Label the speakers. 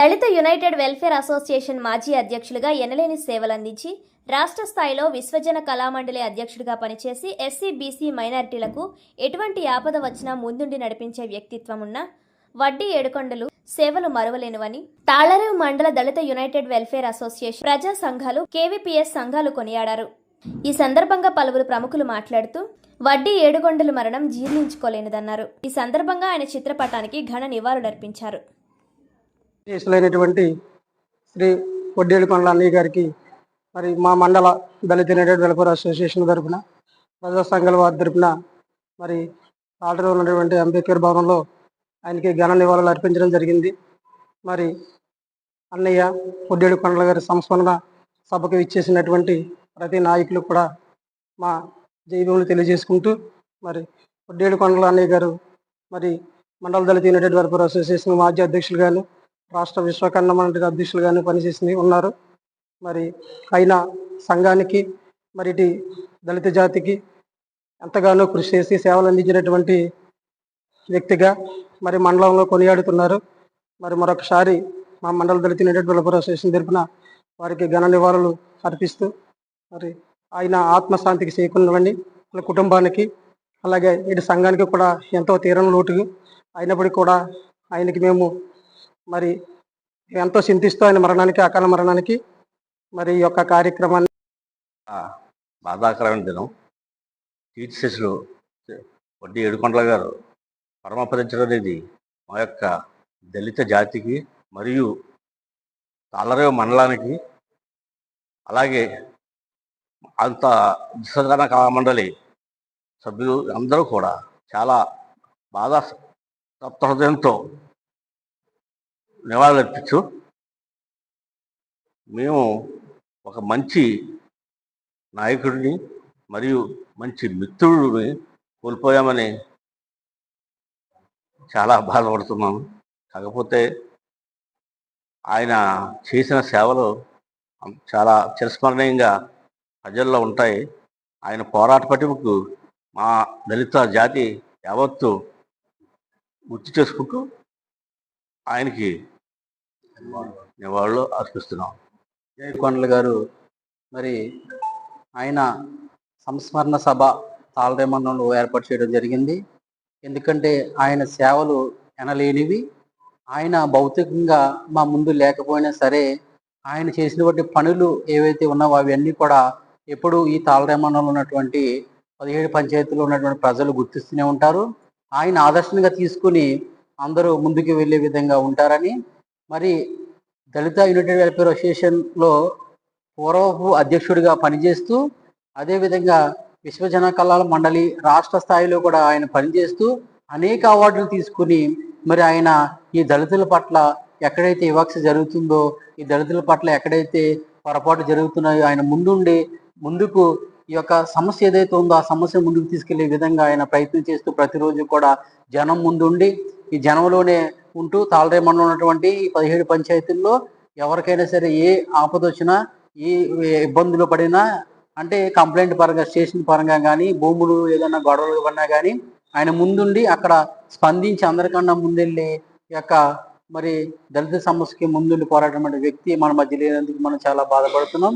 Speaker 1: దళిత United welfare association మాజీ అధ్యక్షులుగా ఎనలేని సేవలందించి రాష్ట్ర స్థాయిలో విశ్వజన కళామండలి అధ్యక్షుడిగా పనిచేసి ఎస్సీ బీసీ మైనారిటీలకు ఎటువంటి ఆపద వచ్చినా ముందుండి నడిపించే వ్యక్తిత్వం ఉన్న వడ్డీ ఏడుకొండలు సేవలు మరువలేనివని తాళరేవు మండల దళిత యునైటెడ్ వెల్ఫేర్ అసోసియేషన్ ప్రజా సంఘాలు కేవీపీఎస్ సంఘాలు కొనియాడారు. ఈ సందర్భంగా పలువురు ప్రముఖులు మాట్లాడుతూ వడ్డీ ఏడుగొండలు మరణం జీర్ణించుకోలేనిదన్నారు. ఈ సందర్భంగా ఆయన చిత్రపటానికి ఘన నివాళులర్పించారు.
Speaker 2: కేసులైనటువంటి శ్రీ వడ్డేడు కొండల అన్నయ్య గారికి మరి మా మండల దళిత యునైటెడ్ వెల్ఫేర్ అసోసియేషన్ తరఫున ప్రజా సంఘాల వారి తరఫున మరి ఆర్డర్ ఉన్నటువంటి అంబేద్కర్ భవనంలో ఆయనకి ఘన నివాళులు అర్పించడం జరిగింది. మరి అన్నయ్య వడ్డేడు కొండల గారి సంస్మరణ సభకు ఇచ్చేసినటువంటి ప్రతి నాయకులు కూడా మా జైభూములు తెలియజేసుకుంటూ మరి వడ్డేడు కొండల అన్నయ్య గారు మరి మండల దళిత యునైటెడ్ వెల్ఫేర్ అసోసియేషన్ మాజీ అధ్యక్షులుగాను రాష్ట్ర విశ్వకర్ణ మండలి అధ్యక్షులుగానే పనిచేసి ఉన్నారు. మరి ఆయన సంఘానికి మరి ఇటు దళిత జాతికి ఎంతగానో కృషి చేసి సేవలు అందించినటువంటి వ్యక్తిగా మరి మండలంలో కొనియాడుతున్నారు. మరి మరొకసారి మా మండల దళిత యునైటెడ్ వెల్ఫేర్ అసోసియేషన్ తరఫున వారికి ఘన నివాళులు అర్పిస్తూ మరి ఆయన ఆత్మశాంతికి చేకూరాలని వాళ్ళ కుటుంబానికి అలాగే ఇటు సంఘానికి కూడా ఎంతో తీరని లోటు. అయినప్పటికీ కూడా ఆయనకి మేము మరి ఎంతో చింతిస్తూ ఆయన మరణానికి అకాల మరణానికి మరి ఈ యొక్క కార్యక్రమాన్ని
Speaker 3: బాధాకరమైన దినం. కీర్తిశేషులు వడ్డీ ఏడుకొండల గారు పరమపదించడం అనేది మా యొక్క దళిత జాతికి మరియు తాళరేవు మండలానికి అలాగే అంత విసర్జన కళామండలి సభ్యులు అందరూ కూడా చాలా బాధా సప్త హృదయంతో నివాళులర్పించు. మేము ఒక మంచి నాయకుడిని మరియు మంచి మిత్రుడిని కోల్పోయామని చాలా బాధపడుతున్నాను కాకపోతే ఆయన చేసిన సేవలు చాలా చిరస్మరణీయంగా ప్రజల్లో ఉంటాయి. ఆయన పోరాట పటిమకు మా దళిత జాతి యావత్తు గుర్తు చేసుకుంటూ ఆయనకి వాళ్ళు అర్పిస్తున్నాం.
Speaker 4: జయకొండల గారు మరి ఆయన సంస్మరణ సభ తాళరేమండంలో ఏర్పాటు చేయడం జరిగింది. ఎందుకంటే ఆయన సేవలు ఎనలేనివి. ఆయన భౌతికంగా మా ముందు లేకపోయినా సరే ఆయన చేసినటువంటి పనులు ఏవైతే ఉన్నావో అవన్నీ కూడా ఎప్పుడు ఈ తాళరేమండంలో ఉన్నటువంటి పదిహేడు పంచాయతీలో ఉన్నటువంటి ప్రజలు గుర్తిస్తూనే ఉంటారు. ఆయన ఆదర్శంగా తీసుకుని అందరూ ముందుకు వెళ్ళే విధంగా ఉంటారని మరి దళిత యునైటెడ్ వెల్ఫేర్ అసోసియేషన్లో పూర్వపు అధ్యక్షుడిగా పనిచేస్తూ అదేవిధంగా విశ్వజన కళాల మండలి రాష్ట్ర స్థాయిలో కూడా ఆయన పనిచేస్తూ అనేక అవార్డులు తీసుకుని మరి ఆయన ఈ దళితుల పట్ల ఎక్కడైతే వివక్ష జరుగుతుందో ఈ దళితుల పట్ల ఎక్కడైతే పొరపాటు జరుగుతున్నాయో ఆయన ముందుండి ముందుకు ఈ యొక్క సమస్య ఏదైతే ఉందో ఆ సమస్య ముందుకు తీసుకెళ్ళే విధంగా ఆయన ప్రయత్నం చేస్తూ ప్రతిరోజు కూడా జనం ముందుండి ఈ జనంలోనే ఉంటూ తాళరేమన్లో ఉన్నటువంటి ఈ పదిహేడు పంచాయతీల్లో ఎవరికైనా సరే ఏ ఆపద వచ్చినా ఏ ఇబ్బందులు పడినా అంటే కంప్లైంట్ పరంగా స్టేషన్ పరంగా కానీ భూములు ఏదైనా గొడవలు పడినా కానీ ఆయన ముందుండి అక్కడ స్పందించి అందరికన్నా ముందెళ్ళి ఈ యొక్క మరి దళిత సమస్యకి ముందుండి పోరాటం వ్యక్తి మన మధ్య లేనందుకు మనం చాలా బాధపడుతున్నాం.